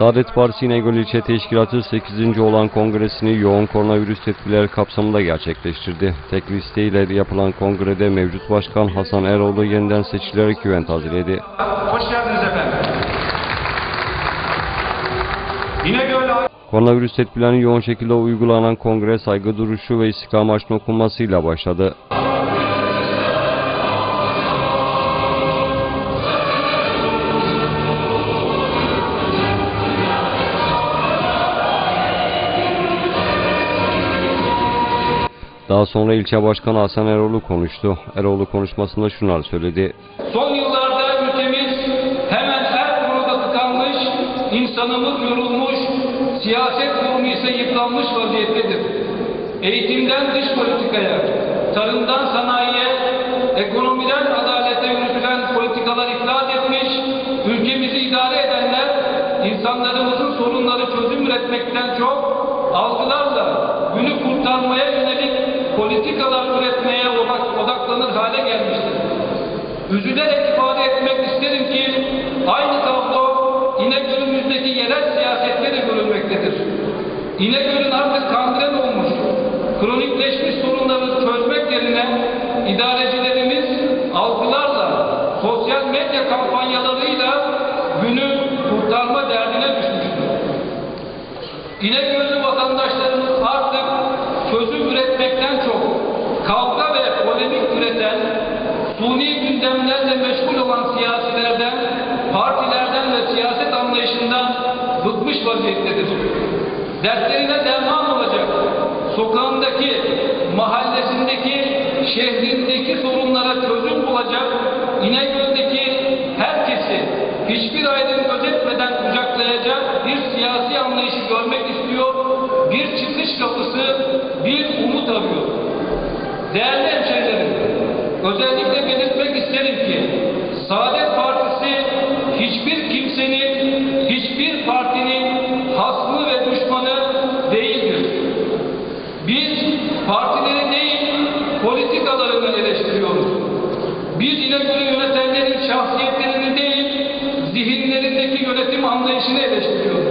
Saadet Partisi İnegöl İlçe Teşkilatı 8. olan kongresini yoğun koronavirüs tedbirleri kapsamında gerçekleştirdi. Tek listeyle yapılan kongrede mevcut başkan Hasan Eroğlu yeniden seçilerek güven taziledi. Hoş geldiniz efendim. İnegöl Koronavirüs tedbirlerinin yoğun şekilde uygulanan kongre saygı duruşu ve istiklal Marşı'nın okunmasıyla başladı. Daha sonra ilçe başkanı Hasan Eroğlu konuştu. Eroğlu konuşmasında şunlar söyledi. Son yıllarda ülkemiz hemen her konuda tıkanmış, insanımız yorulmuş, siyaset kurumu ise yıpranmış vaziyettedir. Eğitimden dış politikaya, tarımdan sanayiye, ekonomiden adalete yürütülen politikalar iflas etmiş, ülkemizi idare edenler insanlarımızın sorunları çözüm üretmekten çok algılarla günü kurtarmaya yönelik politikalar üretmeye odak- odaklanır hale gelmiştir. Üzülerek ifade etmek isterim ki aynı tablo İnegöl'ümüzdeki yerel siyasette de görülmektedir. İnegöl'ün artık kangren olmuş, kronikleşmiş sorunları çözmek yerine idarecilerimiz algılarla, sosyal medya kampanyalarıyla günü kurtarma derdine düşmüştür. İnegöl'lü vatandaşlarımız artık çözüm üretmekten kavga ve polemik üreten, suni gündemlerle meşgul olan siyasilerden, partilerden ve siyaset anlayışından bıkmış vaziyettedir. Dertlerine derman olacak, sokağındaki, mahallesindeki, şehrindeki sorunlara çözüm bulacak, İnegöl'deki herkesi hiçbir ayrım gözetmeden kucaklayacak bir siyasi anlayışı görmek istiyor, bir çıkış kapısı, bir. Değerli hemşehrilerim, özellikle belirtmek isterim ki Saadet Partisi hiçbir kimsenin, hiçbir partinin hasmı ve düşmanı değildir. Biz partileri değil, politikalarını eleştiriyoruz. Biz İnegöl'ü yönetenlerin şahsiyetlerini değil, zihinlerindeki yönetim anlayışını eleştiriyoruz.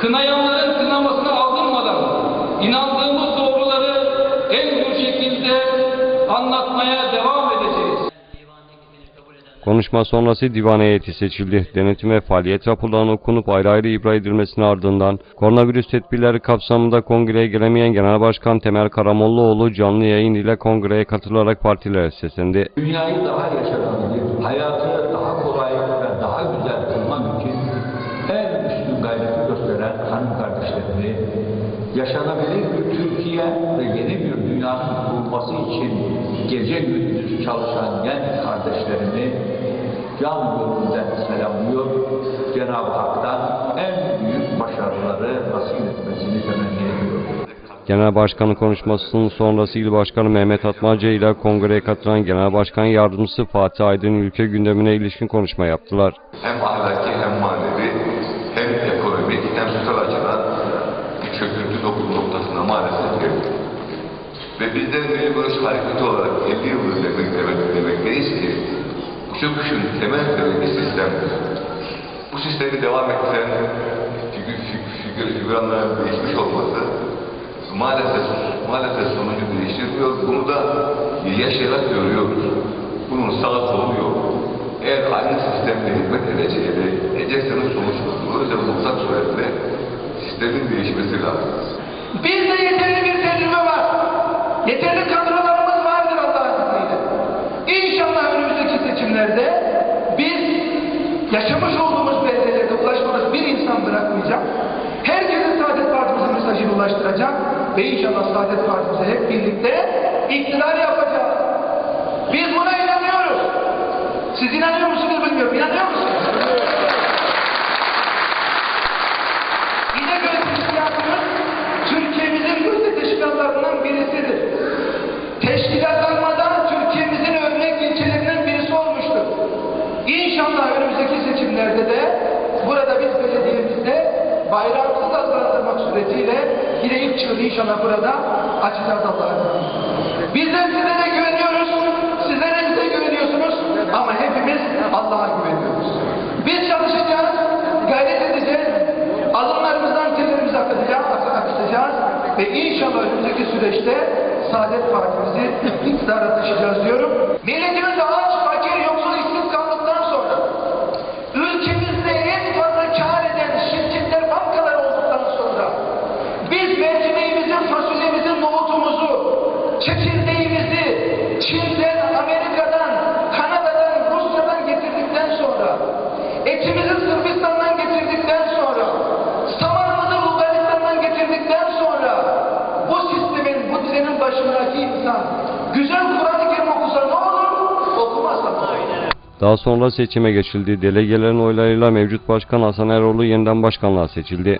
Kınayanların kınamasına aldırmadan inandığımız Konuşma sonrası divan heyeti seçildi. Denetim ve faaliyet raporlarının okunup ayrı ayrı ibra edilmesinin ardından koronavirüs tedbirleri kapsamında kongreye gelemeyen Genel Başkan Temel Karamollaoğlu canlı yayın ile kongreye katılarak partilere seslendi. dünyayı daha yaşanabilir, hayatı daha kolay ve daha güzel kılmak için en üstün gayreti gösteren hanım kardeşlerimi, yaşanabilir bir Türkiye ve yeni bir dünyanın kurulması için gece gündüz çalışan genç kardeşlerimi can gönülden selamlıyor. Cenab-ı Hak'tan en büyük başarıları nasip etmesini temenni ediyorum. Genel Başkanın konuşmasının sonrası İl Başkanı Mehmet Atmaca ile kongreye katılan Genel Başkan Yardımcısı Fatih Aydın ülke gündemine ilişkin konuşma yaptılar. hem ahlaki hem manevi hem ekonomik hem sosyal Ve biz de Barış Hareketi olarak 50 yıldır demek, demek, demekteyiz ki çöküşün temel sebebi sistemdir. Bu sistemi devam ettiren figür, figür, figüranların değişmiş olması maalesef maalesef sonucu değiştirmiyor. Bunu da yaşayarak görüyoruz. Bunun sağı solu yok. Eğer aynı sistemle hizmet edeceğini, edecekseniz sonuç. O yüzden mutlak suretle sistemin değişmesi lazım. Bizde yeterli bir tecrübe ulaştıracak. Ve inşallah Saadet Partimize hep birlikte iktidar yapacağız. Biz buna inanıyoruz. Siz inanıyor musunuz bilmiyorum. İnanıyor musunuz? İnegöl Teşkilatı'nın Türkiye'mizin gözde teşkilatlarından birisidir. Teşkilatlanmadan Türkiye'mizin örnek ilçelerinden birisi olmuştur. İnşallah önümüzdeki seçimlerde de burada biz belediyemizde bayrağımızı dalgalandırmak suretiyle Yine ilk çığlığı inşallah burada açacağız Allah'a. Bizler sizlere güveniyoruz. Sizler de bize güveniyorsunuz. Ama hepimiz Allah'a güveniyoruz. Biz çalışacağız. Gayret edeceğiz. Alımlarımızdan telerimizi akıtacağız. akıtacağız. Ve inşallah önümüzdeki süreçte saadet partimizi iktidara taşıyacağız diyorum. Milletimiz biz mercimeğimizin, fasulyemizin, nohutumuzu, çekirdeğimizi Çin'den, Amerika'dan, Kanada'dan, Rusya'dan getirdikten sonra etimizi Sırbistan'dan getirdikten sonra samanımızı Bulgaristan'dan getirdikten sonra bu sistemin, bu düzenin başındaki insan güzel Kur'an-ı Kerim okusa ne olur? Okumazsa ne olur? Daha sonra seçime geçildi. Delegelerin oylarıyla mevcut başkan Hasan Eroğlu yeniden başkanlığa seçildi.